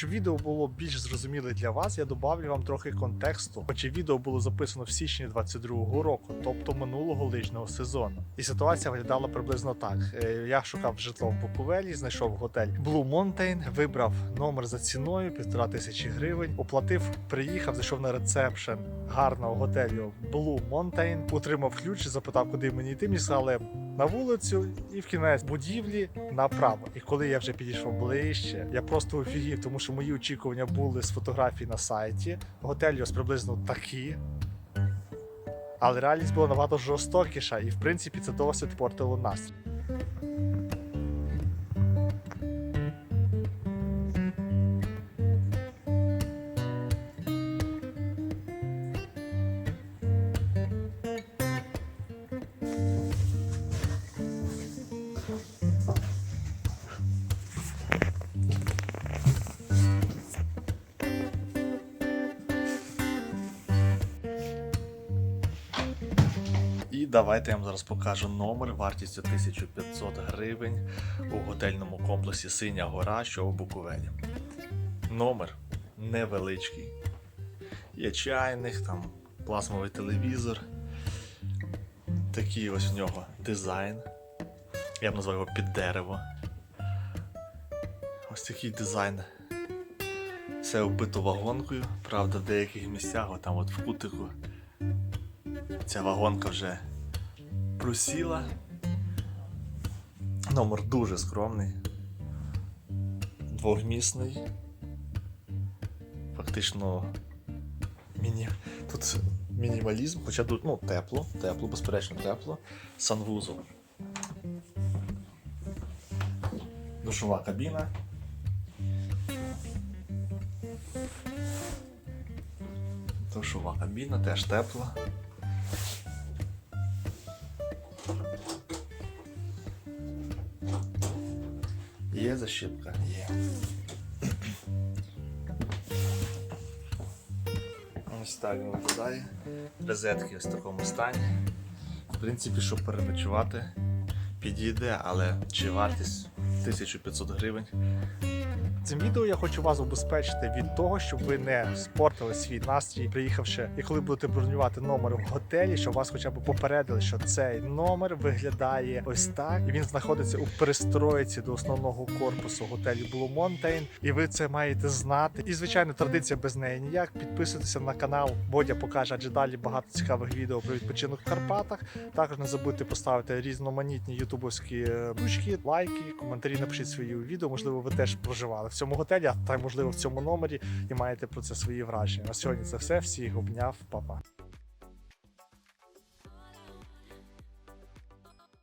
Щоб відео було більш зрозуміле для вас, я добавлю вам трохи контексту. Хоча відео було записано в січні 22-го року, тобто минулого лижного сезону. І ситуація виглядала приблизно так: Е, я шукав житло в Буковелі, знайшов готель Blue Mountain, вибрав номер за ціною півтора тисячі гривень, оплатив, приїхав, зайшов на ресепшн гарного готелю Blue Mountain, отримав ключ, запитав, куди мені йти. Мені сказали на вулицю і в кінець будівлі направо. І коли я вже підійшов ближче, я просто офігів, тому що мої очікування були з фотографій на сайті. Готель ось приблизно такі. Але реальність була набагато жорстокіша, і в принципі це досить портило настрій. Давайте я вам зараз покажу номер вартістю 1500 гривень у готельному комплексі Синя Гора, що у Буковелі. Номер невеличкий. Є чайник, там плазмовий телевізор. Такий ось в нього дизайн. Я б назвав його під дерево. Ось такий дизайн. Все вбито вагонкою, правда, в деяких місцях, там от в кутику, ця вагонка вже просіла. Номер дуже скромний. Двохмісний. Фактично міні... тут мінімалізм, хоча тут ну, тепло, тепло, безперечно тепло. Санвузол. Душова кабіна. Душова кабіна, теж тепла. Є защіпка? Є. Ось так виглядає. Розетки в такому стані. В принципі, щоб переночувати, підійде, але чи вартість 1500 гривень. Цим відео я хочу вас убезпечити від того, щоб ви не спортили свій настрій, приїхавши, і коли будете бронювати номер в готелі, щоб вас хоча б попередили, що цей номер виглядає ось так, і він знаходиться у перестройці до основного корпусу готелю Blue Mountain, і ви це маєте знати. І звичайно, традиція без неї ніяк. Підписуйтеся на канал. Бодя покаже, адже далі багато цікавих відео про відпочинок в Карпатах. Також не забудьте поставити різноманітні ютубовські е, ручки, лайки, коментарі. Напишіть свої відео. Можливо, ви теж проживали в цьому готелі, а та можливо в цьому номері і маєте про це свої враження. На сьогодні це все. Всіх обняв, Па-па.